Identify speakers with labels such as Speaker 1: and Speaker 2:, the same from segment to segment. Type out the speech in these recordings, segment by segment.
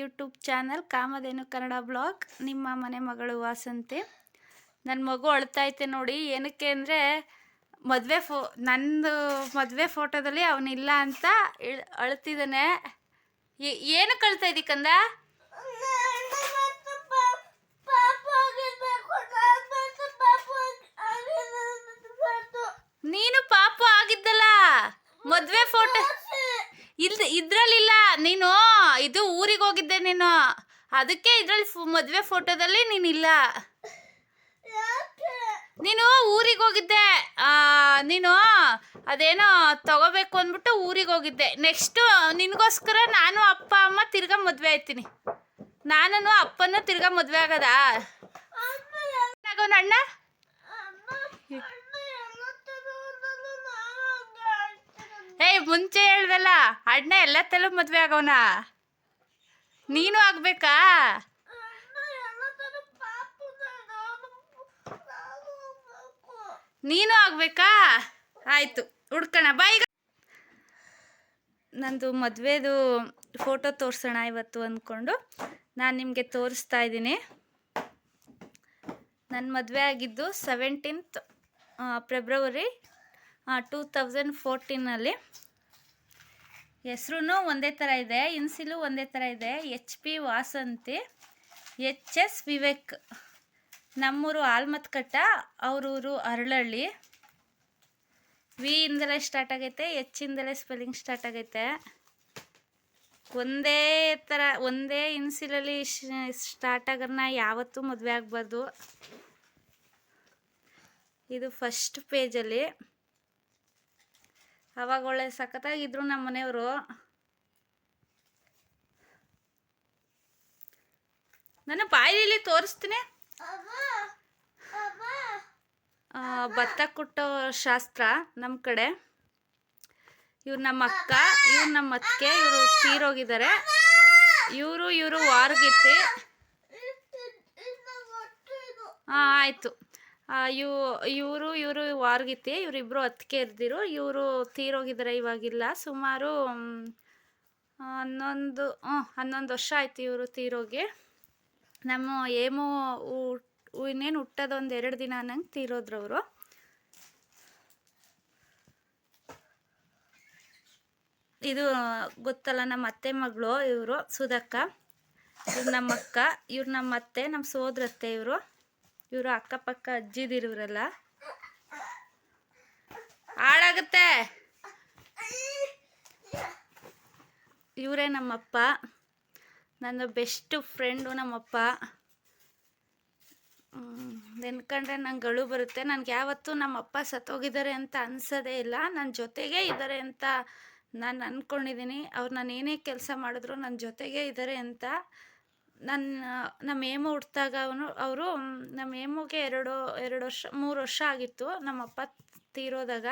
Speaker 1: YouTube channel Kamadhenu Kannada blog. ನಿಮ್ಮ ಮನೆ ಮಗಳು ವಾಸಂತಿ. ನನ್ನ ಮಗು ಅಳ್ತೈತೆ ನೋಡಿ, ಏನಕ್ಕೆ ಅಂದರೆ ಮದುವೆ ಫೋ, ನಂದು ಮದುವೆ ಫೋಟೋದಲ್ಲಿ ಅವನಿಲ್ಲ ಅಂತ ಅಳ್ತಿದ್ದಾನೆ. ಏನು ಕಳ್ತಾ ಕಂದ ಅದಕ್ಕೆ ಇದ್ರಲ್ಲಿ ಮದುವೆ ಫೋಟೋದಲ್ಲಿ ನೀನಿಲ್ಲ ನೀನು ಊರಿಗೆ ಹೋಗಿದ್ದೆ ಆ, ನೀನು ಅದೇನೋ ತಗೋಬೇಕು ಅಂದ್ಬಿಟ್ಟು ಊರಿಗೆ ಹೋಗಿದ್ದೆ ನೆಕ್ಸ್ಟು ನಿನಗೋಸ್ಕರ ನಾನು ಅಪ್ಪ ಅಮ್ಮ ತಿರ್ಗಾ ಮದುವೆ ಆಯ್ತೀನಿ ನಾನು ಅಪ್ಪನೂ ತಿರ್ಗಾ ಮದುವೆ ಆಗದ ಅಣ್ಣ ಏಯ್ ಮುಂಚೆ ಹೇಳ್ದಲ್ಲ ಅಣ್ಣ ಎಲ್ಲ ತಲೂ ಮದುವೆ ಆಗೋನ ನೀನು ಆಗ್ಬೇಕಾ? ನೀನು ಆಗ್ಬೇಕಾ? ಆಯ್ತು, ಹುಡ್ಕೋಣ ಬಾಯ್ ನಂದು ಮದುವೆದು ಫೋಟೋ ತೋರಿಸೋಣ ಇವತ್ತು ಅಂದ್ಕೊಂಡು ನಾನು ನಿಮಗೆ ತೋರಿಸ್ತಾ ಇದ್ದೀನಿ. ನನ್ನ ಮದುವೆ ಆಗಿದ್ದು ಸೆವೆಂಟೀನ್ತ್ ಫೆಬ್ರವರಿ ಟೂ ತೌಸಂಡ್ ಫೋರ್ಟೀನಲ್ಲಿ ಹೆಸ್ರು ಒಂದೇ ಥರ ಇದೆ, ಇನ್ಸಿಲು ಒಂದೇ ಥರ ಇದೆ. H P Vasanthi, H S Vivek. ನಮ್ಮೂರು ಆಲ್ಮತ್ಕಟ್ಟ, ಅವರೂರು ಅರಳಳ್ಳಿ. ವಿ ಇಂದಲೇ ಸ್ಟಾರ್ಟ್ ಆಗೈತೆ ಇಂದಲೇ ಸ್ಪೆಲ್ಲಿಂಗ್ ಸ್ಟಾರ್ಟ್ ಆಗೈತೆ. ಒಂದೇ ಥರ, ಒಂದೇ ಇನ್ಸಿಲಲ್ಲಿ ಸ್ಟಾರ್ಟ್ ಆಗೋದನ್ನ ಯಾವತ್ತೂ ಮದುವೆ ಆಗಬಾರ್ದು. ಇದು ಫಸ್ಟ್ ಪೇಜಲ್ಲಿ. ಅವಾಗ ಒಳ್ಳೆ ಸಖತ್ತಾಗಿದ್ರು ನಮ್ಮ ಮನೆಯವರು. ನನ್ನ ಬಾಯಿಲಿ ತೋರಿಸ್ತೀನಿ. ಭತ್ತ ಕುಟ್ಟೋ ಶಾಸ್ತ್ರ ನಮ್ಮ ಕಡೆ. ಇವ್ರು ನಮ್ಮ ಅಕ್ಕ ಇವ್ರು ನಮ್ಮ ಅತ್ತಿಗೆ ಇವರು ತೀರೋಗಿದ್ದಾರೆ. ಇವರು ಇವರು ವಾರ್ಗಿತ್ತಿ. ಹಾಂ ಆಯಿತು. ಇವ್ ಇವರು ಇವರು ವಾರ್ಗಿತ್ತಿ ಇವರಿಬ್ಬರು ಅತ್ತಿಗೆ ಇರ್ದಿರು, ಇವರು ತೀರೋಗಿದ್ದಾರೆ ಇವಾಗಿಲ್ಲ. ಸುಮಾರು ಹನ್ನೊಂದು, ಹ್ಞೂ, ಹನ್ನೊಂದು ವರ್ಷ ಆಯ್ತು ಇವರು ತೀರೋಗಿ. ನಮ್ಮ ಏಮೋ ಇನ್ನೇನು ಹುಟ್ಟೋದೊಂದು ಎರಡು ದಿನ ನಂಗೆ ತೀರೋದ್ರು ಅವರು ಇದು ಗೊತ್ತಲ್ಲ, ನಮ್ಮ ಅತ್ತೆ ಮಗಳು ಇವರು, ಸುಧಕ್ಕ. ಇವ್ರು ನಮ್ಮ ಅಕ್ಕ ಇವ್ರು ನಮ್ಮ ಅತ್ತೆ ನಮ್ಮ ಸೋದರತ್ತೆ ಇವರು. ಇವರು ಅಕ್ಕಪಕ್ಕ ಅಜ್ಜಿದಿರುವ್ರಲ್ಲ. ಹಾಳಾಗುತ್ತೆ. ಇವರೇ ನಮ್ಮಪ್ಪ. ನನ್ನ ಬೆಸ್ಟ್ ಫ್ರೆಂಡು ನಮ್ಮಪ್ಪ. ನೆನ್ಕೊಂಡ್ರೆ ನಂಗೆ ಅಳು ಬರುತ್ತೆ. ನನಗೆ ಯಾವತ್ತೂ ನಮ್ಮಪ್ಪ ಸತ್ತೋಗಿದ್ದಾರೆ ಅಂತ ಅನ್ಸೋದೇ ಇಲ್ಲ. ನನ್ನ ಜೊತೆಗೇ ಇದ್ದಾರೆ ಅಂತ ನಾನು ಅಂದ್ಕೊಂಡಿದ್ದೀನಿ ಅವ್ರು ನಾನು ಏನೇ ಕೆಲಸ ಮಾಡಿದ್ರು ನನ್ನ ಜೊತೆಗೇ ಇದ್ದಾರೆ ಅಂತ ನನ್ನ, ನಮ್ಮ ಏಮು ಹುಟ್ಟಿದಾಗ ಅವನು, ಅವರು ನಮ್ಮ ಏಮುಗೆ ಎರಡು ಎರಡು ವರ್ಷ, ಮೂರು ವರ್ಷ ಆಗಿತ್ತು. ನಮ್ಮಪ್ಪ ತೀರೋದಾಗ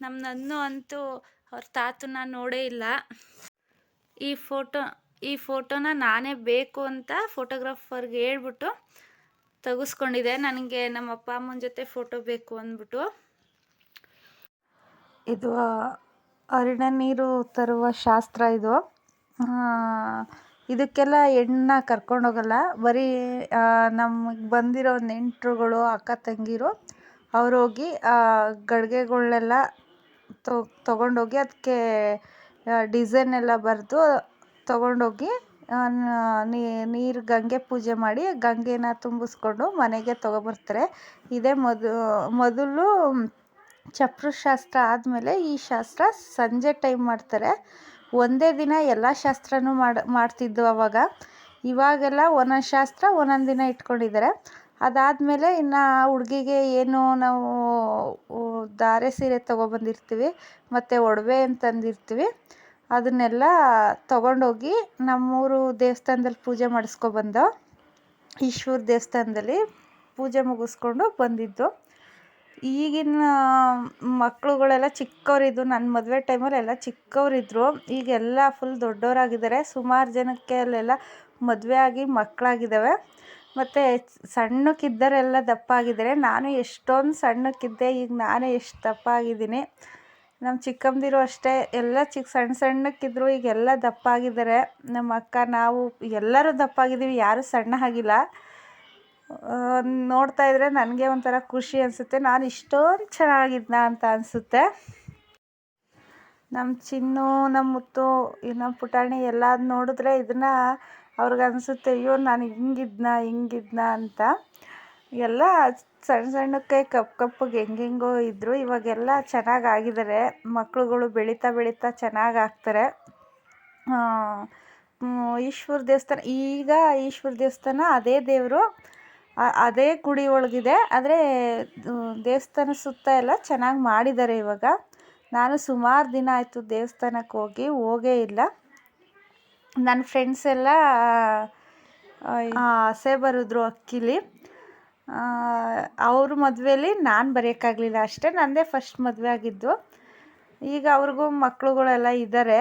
Speaker 1: ನಮ್ಮ ನನ್ನು ಅಂತೂ ಅವ್ರ ತಾತನ ನೋಡೇ ಇಲ್ಲ. ಈ ಫೋಟೋ, ಈ ಫೋಟೋನ ನಾನೇ ಬೇಕು ಅಂತ ಫೋಟೋಗ್ರಾಫರ್ಗೆ ಹೇಳ್ಬಿಟ್ಟು ತೆಗೆಸ್ಕೊಂಡಿದ್ದೆ. ನನಗೆ ನಮ್ಮ ಅಪ್ಪ ಅಮ್ಮನ ಜೊತೆ ಫೋಟೋ ಬೇಕು ಅಂದ್ಬಿಟ್ಟು. ಇದು ಅರಿಣ ನೀರು ತರುವ ಶಾಸ್ತ್ರ ಇದು. ಇದಕ್ಕೆಲ್ಲ ಹೆಣ್ಣನ್ನ ಕರ್ಕೊಂಡು ಹೋಗಲ್ಲ. ಬರೀ ನಮಗೆ ಬಂದಿರೋ ನೆಂಟರುಗಳು, ಅಕ್ಕ ತಂಗಿರು, ಅವ್ರು ಹೋಗಿ ಗಡಿಗೆಗಳ್ನೆಲ್ಲ ತೊಗೊಂಡೋಗಿ ಅದಕ್ಕೆ ಡಿಸೈನ್ ಎಲ್ಲ ಬರೆದು ತೊಗೊಂಡೋಗಿ ನೀರು ಗಂಗೆ ಪೂಜೆ ಮಾಡಿ ಗಂಗೆನ ತುಂಬಿಸ್ಕೊಂಡು ಮನೆಗೆ ತೊಗೊಬರ್ತಾರೆ. ಇದೇ ಮೊದ, ಮೊದಲು ಚಪ್ರ ಶಾಸ್ತ್ರ ಆದಮೇಲೆ ಈ ಶಾಸ್ತ್ರ ಸಂಜೆ ಟೈಮ್ ಮಾಡ್ತಾರೆ. ಒಂದೇ ದಿನ ಎಲ್ಲ ಶಾಸ್ತ್ರನೂ ಮಾಡಿ, ಮಾಡ್ತಿದ್ದು ಅವಾಗ. ಇವಾಗೆಲ್ಲ ಒಂದೊಂದು ಶಾಸ್ತ್ರ ಒಂದೊಂದು ದಿನ ಇಟ್ಕೊಂಡಿದ್ದಾರೆ. ಅದಾದಮೇಲೆ ಇನ್ನು ಹುಡುಗಿಗೆ ಏನು ನಾವು ಧಾರೆ ಸೀರೆ ತೊಗೊಬಂದಿರ್ತೀವಿ, ಮತ್ತು ಒಡವೆ ಅಂತಂದಿರ್ತೀವಿ. ಅದನ್ನೆಲ್ಲ ತೊಗೊಂಡೋಗಿ ನಮ್ಮೂರು ದೇವಸ್ಥಾನದಲ್ಲಿ ಪೂಜೆ ಮಾಡಿಸ್ಕೊಬಂದು ಈಶ್ವರ ದೇವಸ್ಥಾನದಲ್ಲಿ ಪೂಜೆ ಮುಗಿಸ್ಕೊಂಡು ಬಂದಿದ್ದು. ಈಗಿನ ಮಕ್ಕಳುಗಳೆಲ್ಲ ಚಿಕ್ಕವರಿದ್ದು ನನ್ನ ಮದುವೆ ಟೈಮಲ್ಲಿ ಎಲ್ಲ ಚಿಕ್ಕವರಿದ್ರು. ಈಗೆಲ್ಲ ಫುಲ್ ದೊಡ್ಡವರಾಗಿದ್ದಾರೆ. ಸುಮಾರು ಜನಕ್ಕೆ ಅಲ್ಲೆಲ್ಲ ಮದುವೆ ಆಗಿ ಮಕ್ಕಳಾಗಿದ್ದಾವೆ ಮತ್ತು ಸಣ್ಣಕ್ಕಿದ್ದವರೆಲ್ಲ ದಪ್ಪ ಆಗಿದ್ದಾರೆ ನಾನು ಎಷ್ಟೊಂದು ಸಣ್ಣಕ್ಕಿದ್ದೆ, ಈಗ ನಾನೇ ಎಷ್ಟು ದಪ್ಪ ಆಗಿದ್ದೀನಿ ನಮ್ಮ ಚಿಕ್ಕಮ್ಮದಿರು ಅಷ್ಟೇ. ಎಲ್ಲ ಚಿಕ್ಕ ಸಣ್ಣ ಸಣ್ಣಕ್ಕಿದ್ರು, ಈಗ ಎಲ್ಲ ದಪ್ಪ ಆಗಿದ್ದಾರೆ ನಮ್ಮ ಅಕ್ಕ, ನಾವು ಎಲ್ಲರೂ ದಪ್ಪ ಆಗಿದ್ದೀವಿ ಯಾರೂ ಸಣ್ಣ ಆಗಿಲ್ಲ. ನೋಡ್ತಾ ಇದ್ರೆ ನನಗೆ ಒಂಥರ ಖುಷಿ ಅನಿಸುತ್ತೆ. ನಾನು ಇಷ್ಟೊಂದು ಚೆನ್ನಾಗಿದ್ನ ಅಂತ ಅನಿಸುತ್ತೆ. ನಮ್ಮ ಚಿನ್ನು ನಮ್ಮ ಮುತ್ತು ನಮ್ಮ ಪುಟಾಣಿ ಎಲ್ಲ ನೋಡಿದ್ರೆ ಇದನ್ನ ಅವ್ರಿಗೆ ಅನಿಸುತ್ತೆ, ಅಯ್ಯೋ, ನಾನು ಹಿಂಗಿದ್ನ ಹಿಂಗಿದ್ನ ಅಂತ. ಎಲ್ಲ ಸಣ್ಣ ಸಣ್ಣಕ್ಕೆ ಕಪ್ಪು ಕಪ್ಪಗೆ ಹೆಂಗೆಂಗೋ ಇದ್ದರು ಇವಾಗೆಲ್ಲ ಚೆನ್ನಾಗಿ ಆಗಿದ್ದಾರೆ ಮಕ್ಕಳುಗಳು ಬೆಳೀತಾ ಬೆಳೀತಾ ಚೆನ್ನಾಗಿ ಆಗ್ತಾರೆ. ಈಶ್ವರ ದೇವಸ್ಥಾನ, ಈಗ ಈಶ್ವರ ದೇವಸ್ಥಾನ ಅದೇ ದೇವರು. ಅದೇ ಗುಡಿ ಒಳಗಿದೆ. ಆದರೆ ದೇವಸ್ಥಾನ ಸುತ್ತ ಎಲ್ಲ ಚೆನ್ನಾಗಿ ಮಾಡಿದ್ದಾರೆ ಇವಾಗ. ನಾನು ಸುಮಾರು ದಿನ ಆಯಿತು ದೇವಸ್ಥಾನಕ್ಕೆ ಹೋಗಿ, ಹೋಗೇ ಇಲ್ಲ. ನನ್ನ ಫ್ರೆಂಡ್ಸ್ ಎಲ್ಲ ಆಸೆ ಬರೆದ್ರು ಅಕ್ಕಿಲಿ. ಅವ್ರ ಮದುವೆಯಲ್ಲಿ ನಾನು ಬರೆಯೋಕ್ಕಾಗಲಿಲ್ಲ ಅಷ್ಟೇ ನನ್ನದೇ ಫಸ್ಟ್ ಮದುವೆ ಆಗಿದ್ದು. ಈಗ ಅವ್ರಿಗೂ ಮಕ್ಳುಗಳೆಲ್ಲ ಇದ್ದಾರೆ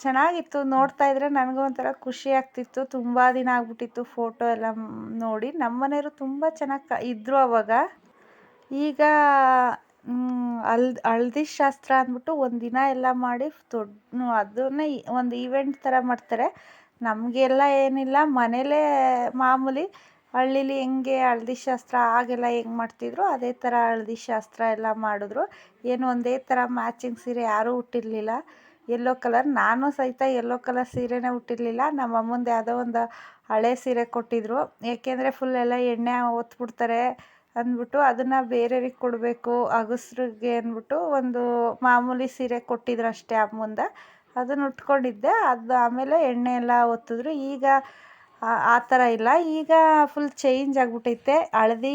Speaker 1: ಚೆನ್ನಾಗಿತ್ತು. ನೋಡ್ತಾ ಇದ್ರೆ ನನಗೂ ಒಂಥರ ಖುಷಿ ಆಗ್ತಿತ್ತು. ತುಂಬ ದಿನ ಆಗ್ಬಿಟ್ಟಿತ್ತು ಫೋಟೋ ಎಲ್ಲ ನೋಡಿ. ನಮ್ಮ ಮನೆಯವರು ತುಂಬ ಚೆನ್ನಾಗಿ ಇದ್ದರು ಅವಾಗ. ಈಗ ಅಲ್ ಹಳ್ದಿ ಶಾಸ್ತ್ರ ಅಂದ್ಬಿಟ್ಟು ಒಂದಿನ ಎಲ್ಲ ಮಾಡಿ ದೊಡ್ಡ ಅದನ್ನೇ ಒಂದು ಈವೆಂಟ್ ಥರ ಮಾಡ್ತಾರೆ. ನಮಗೆಲ್ಲ ಏನಿಲ್ಲ. ಮನೇಲೇ ಮಾಮೂಲಿ ಹಳ್ಳಿಲಿ ಹೆಂಗೆ ಹಳದಿ ಶಾಸ್ತ್ರ ಆಗೆಲ್ಲ ಹೆಂಗೆ ಮಾಡ್ತಿದ್ರು, ಅದೇ ಥರ ಹಳದಿ ಶಾಸ್ತ್ರ ಎಲ್ಲ ಮಾಡಿದ್ರು. ಏನು ಒಂದೇ ಥರ ಮ್ಯಾಚಿಂಗ್ ಸೀರೆ ಯಾರೂ ಉಟ್ಟಿರಲಿಲ್ಲ. ಯೆಲ್ಲೋ ಕಲರ್ ನಾನು ಸಹಿತ ಎಲ್ಲೋ ಕಲರ್ ಸೀರೆನೇ ಉಟ್ಟಿರಲಿಲ್ಲ. ನಮ್ಮ ಅಮ್ಮಂದು ಯಾವುದೋ ಒಂದು ಹಳೆ ಸೀರೆ ಕೊಟ್ಟಿದ್ರು. ಏಕೆಂದರೆ ಫುಲ್ ಎಲ್ಲ ಎಣ್ಣೆ ಒತ್ಬಿಡ್ತಾರೆ ಅಂದ್ಬಿಟ್ಟು ಅದನ್ನು ಬೇರೆಯವ್ರಿಗೆ ಕೊಡಬೇಕು ಅಗಸ್ರಿಗೆ ಅಂದ್ಬಿಟ್ಟು ಒಂದು ಮಾಮೂಲಿ ಸೀರೆ ಕೊಟ್ಟಿದ್ರು ಅಷ್ಟೇ ಅಮ್ಮಂದು. ಅದನ್ನು ಉಟ್ಕೊಂಡಿದ್ದೆ. ಅದು ಆಮೇಲೆ ಎಣ್ಣೆ ಎಲ್ಲ ಒತ್ತಿದ್ರು. ಈಗ ಆ ಥರ ಇಲ್ಲ. ಈಗ ಫುಲ್ ಚೇಂಜ್ ಆಗಿಬಿಟ್ಟೈತೆ ಹಳದಿ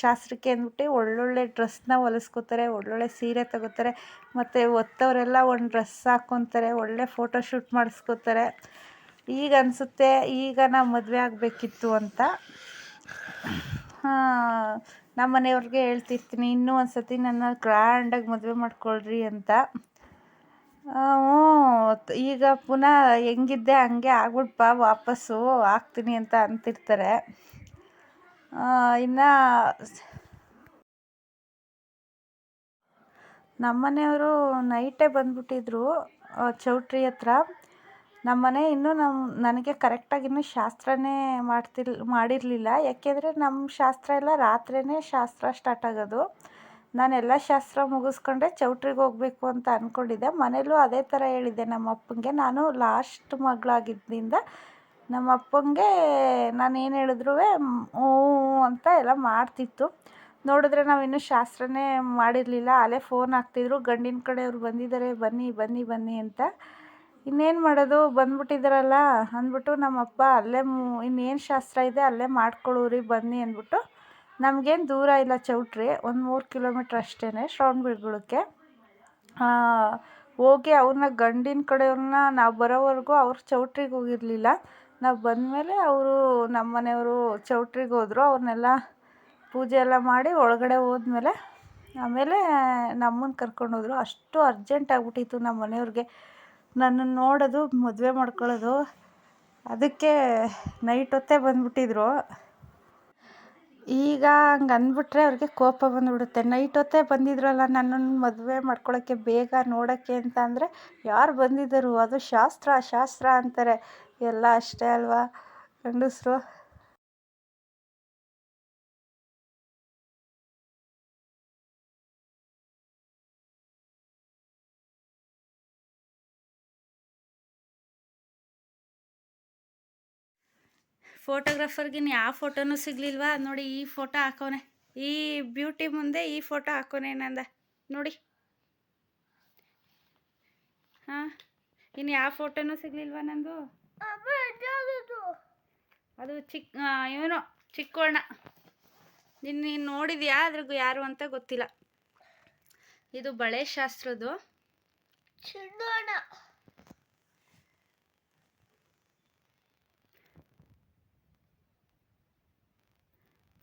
Speaker 1: ಶಾಸ್ತ್ರಕ್ಕೆ ಅಂದ್ಬಿಟ್ಟು ಒಳ್ಳೊಳ್ಳೆ ಡ್ರೆಸ್ನ ಹೊಲಿಸ್ಕೊತಾರೆ, ಒಳ್ಳೊಳ್ಳೆ ಸೀರೆ ತಗೋತಾರೆ, ಮತ್ತು ಒತ್ತವರೆಲ್ಲ ಒಂದು ಡ್ರೆಸ್ ಹಾಕ್ಕೊತಾರೆ ಒಳ್ಳೆ ಫೋಟೋ ಶೂಟ್ ಮಾಡಿಸ್ಕೋತಾರೆ. ಈಗ ಅನಿಸುತ್ತೆ, ಈಗ ನಾವು ಮದುವೆ ಆಗಬೇಕಿತ್ತು ಅಂತ. ನಮ್ಮ ಮನೆಯವ್ರಿಗೆ ಹೇಳ್ತಿರ್ತೀನಿ, ಇನ್ನೂ ಒಂದು ಸತಿ ನನ್ನ ಗ್ರ್ಯಾಂಡಾಗಿ ಮದುವೆ ಮಾಡ್ಕೊಳ್ರಿ ಅಂತ. ಹ್ಞೂ ಈಗ ಪುನಃ ಹೆಂಗಿದ್ದೆ ಹಂಗೆ ಆಗ್ಬಿಟ್ಟು ಬಾ ವಾಪಸ್ಸು ಆಗ್ತೀನಿ ಅಂತ ಅಂತಿರ್ತಾರೆ. ಇನ್ನು ನಮ್ಮನೆಯವರು ನೈಟೇ ಬಂದ್ಬಿಟ್ಟಿದ್ರು ಚೌಟ್ರಿ ಹತ್ರ. ನಮ್ಮನೆ ಇನ್ನೂ ನಮ್ಮ ನನಗೆ ಕರೆಕ್ಟಾಗಿ ಇನ್ನೂ ಶಾಸ್ತ್ರನೇ ಮಾಡ್ತಿರ್ ಮಾಡಿರಲಿಲ್ಲ. ಯಾಕೆಂದರೆ ನಮ್ಮ ಶಾಸ್ತ್ರ ಎಲ್ಲ ರಾತ್ರಿಯೇ ಶಾಸ್ತ್ರ ಸ್ಟಾರ್ಟ್ ಆಗೋದು. ನಾನೆಲ್ಲ ಶಾಸ್ತ್ರ ಮುಗಿಸ್ಕೊಂಡೆ ಚೌಟ್ರಿಗೆ ಹೋಗಬೇಕು ಅಂತ ಅಂದ್ಕೊಂಡಿದ್ದೆ ಮನೇಲೂ ಅದೇ ಥರ ಹೇಳಿದ್ದೆ ನಮ್ಮ ಅಪ್ಪಂಗೆ ನಾನು ಲಾಸ್ಟ್ ಮಗಳಾಗಿದ್ದರಿಂದ ನಮ್ಮ ಅಪ್ಪಂಗೆ ನಾನು ಏನು ಹೇಳಿದ್ರು ಹ್ಞೂ ಅಂತ ಎಲ್ಲ ಮಾಡ್ತಿತ್ತು. ನೋಡಿದ್ರೆ ನಾವು ಇನ್ನೂ ಶಾಸ್ತ್ರನೇ ಮಾಡಿರಲಿಲ್ಲ. ಅಲ್ಲೇ ಫೋನ್ ಹಾಕ್ತಿದ್ರು. ಗಂಡಿನ ಕಡೆಯವ್ರು ಬಂದಿದ್ದಾರೆ ಬನ್ನಿ ಬನ್ನಿ ಬನ್ನಿ ಅಂತ. ಇನ್ನೇನು ಮಾಡೋದು? ಬಂದ್ಬಿಟ್ಟಿದ್ದಾರಲ್ಲ ಅಂದ್ಬಿಟ್ಟು ನಮ್ಮ ಅಪ್ಪ ಅಲ್ಲೇ ಇನ್ನೇನು ಶಾಸ್ತ್ರ ಇದೆ ಅಲ್ಲೇ ಮಾಡ್ಕೊಳ್ಳೋರಿ ಬನ್ನಿ ಅಂದ್ಬಿಟ್ಟು ನಮಗೇನು ದೂರ ಇಲ್ಲ ಚೌಟ್ರಿ, ಒಂದು ಮೂರು ಕಿಲೋಮೀಟ್ರ್ ಅಷ್ಟೇ ಶ್ರವಣಬೆಳಗೊಳಕ್ಕೆ. ಹೋಗಿ ಅವ್ರನ್ನ ಗಂಡಿನ ಕಡೆಯವ್ರನ್ನ ನಾವು ಬರೋವರೆಗೂ ಅವ್ರು ಚೌಟ್ರಿಗೆ ಹೋಗಿರಲಿಲ್ಲ. ನಾವು ಬಂದಮೇಲೆ ಅವರು ನಮ್ಮ ಮನೆಯವರು ಚೌಟ್ರಿಗೆ ಹೋದರು ಅವ್ರನ್ನೆಲ್ಲ ಪೂಜೆ ಎಲ್ಲ ಮಾಡಿ ಒಳಗಡೆ ಹೋದ್ಮೇಲೆ ಆಮೇಲೆ ನಮ್ಮನ್ನ ಹೋದರು. ಅಷ್ಟು ಅರ್ಜೆಂಟ್ ಆಗಿಬಿಟ್ಟಿತ್ತು ನಮ್ಮ ಮನೆಯವ್ರಿಗೆ. ನನ್ನನ್ನು ನೋಡೋದು, ಮದುವೆ ಮಾಡ್ಕೊಳ್ಳೋದು ಅದಕ್ಕೆ ನೈಟ್ ಹೊತ್ತೇ ಬಂದುಬಿಟ್ಟಿದ್ರು. ಈಗ ಹಂಗೆ ಅಂದ್ಬಿಟ್ರೆ ಅವ್ರಿಗೆ ಕೋಪ ಬಂದುಬಿಡುತ್ತೆ. ನೈಟ್ ಹೊತ್ತೇ ಬಂದಿದ್ರಲ್ಲ ನನ್ನನ್ನು ಮದುವೆ ಮಾಡ್ಕೊಳ್ಳೋಕ್ಕೆ ಬೇಗ ನೋಡೋಕ್ಕೆ ಅಂತ ಅಂದರೆ ಯಾರು ಬಂದಿದ್ದರು? ಅದು ಶಾಸ್ತ್ರ ಶಾಸ್ತ್ರ ಅಂತಾರೆ. ಎಲ್ಲ ಅಷ್ಟೇ ಅಲ್ವಾ ಗಂಡಸರು? ಫೋಟೋಗ್ರಾಫರ್ಗೆ ಯಾವ ಫೋಟೋನೂ ಸಿಗ್ಲಿಲ್ವಾ? ನೋಡಿ, ಈ ಫೋಟೋ ಹಾಕೋನೆ. ಈ ಬ್ಯೂಟಿ ಮುಂದೆ ಈ ಫೋಟೋ ಹಾಕೋನೆ ನಂದ ನೋಡಿ. ಹಾಂ ಇನ್ನು ಯಾವ ಫೋಟೋನೂ ಸಿಗ್ಲಿಲ್ವಾ ನಂದು? ಅದು ಚಿಕ್ಕ ಇವನು ಚಿಕ್ಕೋಣ. ನಿನ್ನ ನೀನು ನೋಡಿದ್ಯಾ? ಅದ್ರಿಗೂ ಯಾರು ಅಂತ ಗೊತ್ತಿಲ್ಲ. ಇದು ಬಳೆ ಶಾಸ್ತ್ರದ್ದು.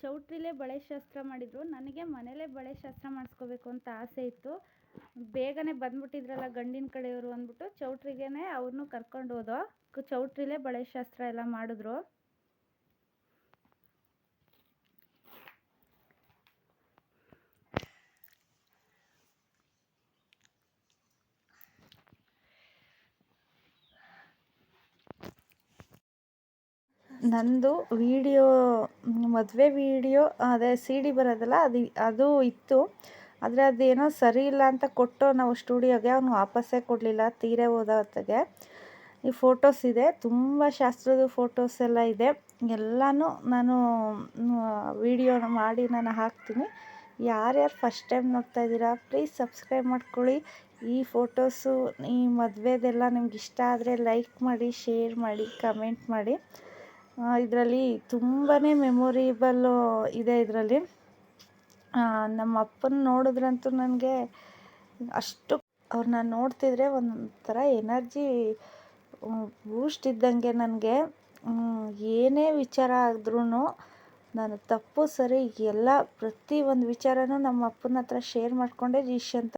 Speaker 1: ಚೌಟ್ರಿಲೇ ಬಳೆ ಶಾಸ್ತ್ರ ಮಾಡಿದರು. ನನಗೆ ಮನೇಲೇ ಬಳೆ ಶಾಸ್ತ್ರ ಮಾಡಿಸ್ಕೋಬೇಕು ಅಂತ ಆಸೆ ಇತ್ತು. ಬೇಗನೆ ಬಂದ್ಬಿಟ್ಟಿದ್ರಲ್ಲ ಗಂಡಿನ ಕಡೆಯವರು ಅಂದ್ಬಿಟ್ಟು ಚೌಟ್ರಿಗೇ ಅವ್ರನ್ನೂ ಕರ್ಕೊಂಡು ಹೋದೋ, ಚೌಟ್ರಿಲೇ ಬಳೆ ಶಾಸ್ತ್ರ ಎಲ್ಲ ಮಾಡಿದ್ರು. ನಂದು ವೀಡಿಯೋ, ಮದುವೆ ವೀಡಿಯೋ, ಅದೇ ಸಿ ಡಿ ಬರೋದಲ್ಲ, ಅದು ಅದು ಇತ್ತು. ಆದರೆ ಅದೇನೋ ಸರಿ ಇಲ್ಲ ಅಂತ ಕೊಟ್ಟು ನಾವು ಸ್ಟುಡಿಯೋಗೆ ಅವನು ವಾಪಸ್ಸೇ ಕೊಡಲಿಲ್ಲ, ತೀರೆ ಹೋದ ಹೊತ್ತಿಗೆ. ಈ ಫೋಟೋಸ್ ಇದೆ, ತುಂಬ ಶಾಸ್ತ್ರದ ಫೋಟೋಸ್ ಎಲ್ಲ ಇದೆ. ಎಲ್ಲನೂ ನಾನು ವೀಡಿಯೋನ ಮಾಡಿ ನಾನು ಹಾಕ್ತೀನಿ. ಯಾರ್ಯಾರು ಫಸ್ಟ್ ಟೈಮ್ ನೋಡ್ತಾ ಇದ್ದೀರಾ ಪ್ಲೀಸ್ ಸಬ್ಸ್ಕ್ರೈಬ್ ಮಾಡ್ಕೊಳ್ಳಿ. ಈ ಫೋಟೋಸು ಈ ಮದುವೆದೆಲ್ಲ ನಿಮ್ಗೆ ಇಷ್ಟ ಆದರೆ ಲೈಕ್ ಮಾಡಿ ಶೇರ್ ಮಾಡಿ ಕಮೆಂಟ್ ಮಾಡಿ. ಇದರಲ್ಲಿ ತುಂಬಾ ಮೆಮೊರಿಬಲ್ಲು ಇದೆ ಇದರಲ್ಲಿ. ನಮ್ಮ ಅಪ್ಪನ ನೋಡಿದ್ರಂತೂ ನನಗೆ ಅಷ್ಟು ಅವ್ರನ್ನ ನೋಡ್ತಿದ್ರೆ ಒಂಥರ ಎನರ್ಜಿ ಬೂಸ್ಟ್ ಇದ್ದಂಗೆ ನನಗೆ. ಏನೇ ವಿಚಾರ ಆದ್ರೂ ನಾನು ತಪ್ಪು, ಸರಿ, ಎಲ್ಲ ಪ್ರತಿ ಒಂದು ವಿಚಾರನೂ ನಮ್ಮ ಅಪ್ಪನ ಹತ್ರ ಶೇರ್ ಮಾಡಿಕೊಂಡೆ ಇಶ್ ಅಂತ.